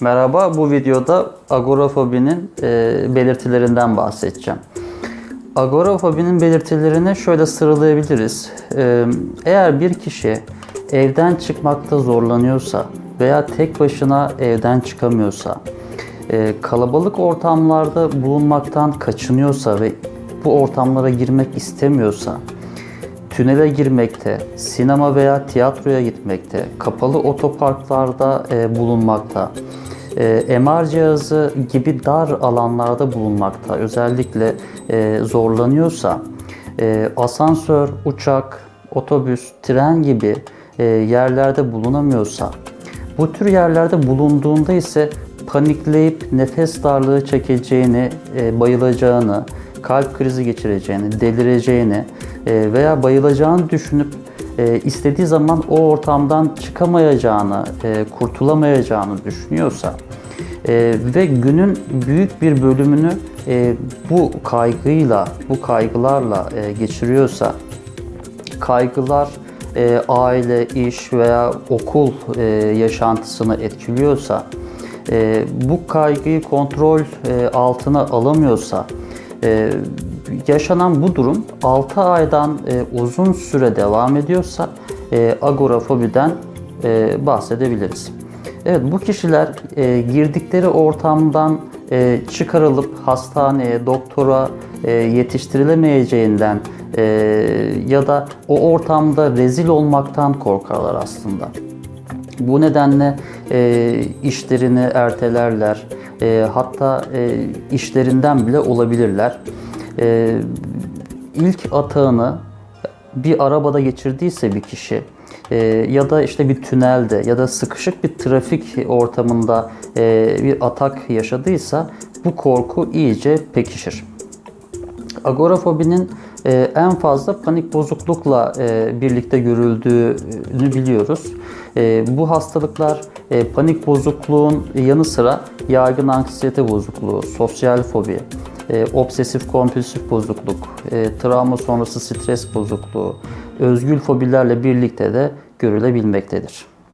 Merhaba, bu videoda agorafobinin e, belirtilerinden bahsedeceğim. Agorafobinin belirtilerini şöyle sıralayabiliriz. E, eğer bir kişi evden çıkmakta zorlanıyorsa veya tek başına evden çıkamıyorsa, e, kalabalık ortamlarda bulunmaktan kaçınıyorsa ve bu ortamlara girmek istemiyorsa, tünele girmekte, sinema veya tiyatroya gitmekte, kapalı otoparklarda e, bulunmakta, e, MR cihazı gibi dar alanlarda bulunmakta. Özellikle e, zorlanıyorsa, e, asansör, uçak, otobüs, tren gibi e, yerlerde bulunamıyorsa, bu tür yerlerde bulunduğunda ise panikleyip nefes darlığı çekeceğini, e, bayılacağını, kalp krizi geçireceğini, delireceğini e, veya bayılacağını düşünüp e, istediği zaman o ortamdan çıkamayacağını, e, kurtulamayacağını düşünüyorsa e, ve günün büyük bir bölümünü e, bu kaygıyla, bu kaygılarla e, geçiriyorsa kaygılar e, aile, iş veya okul e, yaşantısını etkiliyorsa, e, bu kaygıyı kontrol e, altına alamıyorsa, e, yaşanan bu durum 6 aydan e, uzun süre devam ediyorsa e, agorafobiden e, bahsedebiliriz. Evet bu kişiler e, girdikleri ortamdan e, çıkarılıp hastaneye, doktora e, yetiştirilemeyeceğinden e, ya da o ortamda rezil olmaktan korkarlar aslında. Bu nedenle e, işlerini ertelerler, e, hatta e, işlerinden bile olabilirler. E, ilk atağını bir arabada geçirdiyse bir kişi e, ya da işte bir tünelde ya da sıkışık bir trafik ortamında e, bir atak yaşadıysa bu korku iyice pekişir. Agorafobinin e, en fazla panik bozuklukla e, birlikte görüldüğünü biliyoruz. E, bu hastalıklar e, panik bozukluğun yanı sıra yaygın anksiyete bozukluğu, sosyal fobi, e, obsesif kompulsif bozukluk, e, travma sonrası stres bozukluğu, özgül fobilerle birlikte de görülebilmektedir.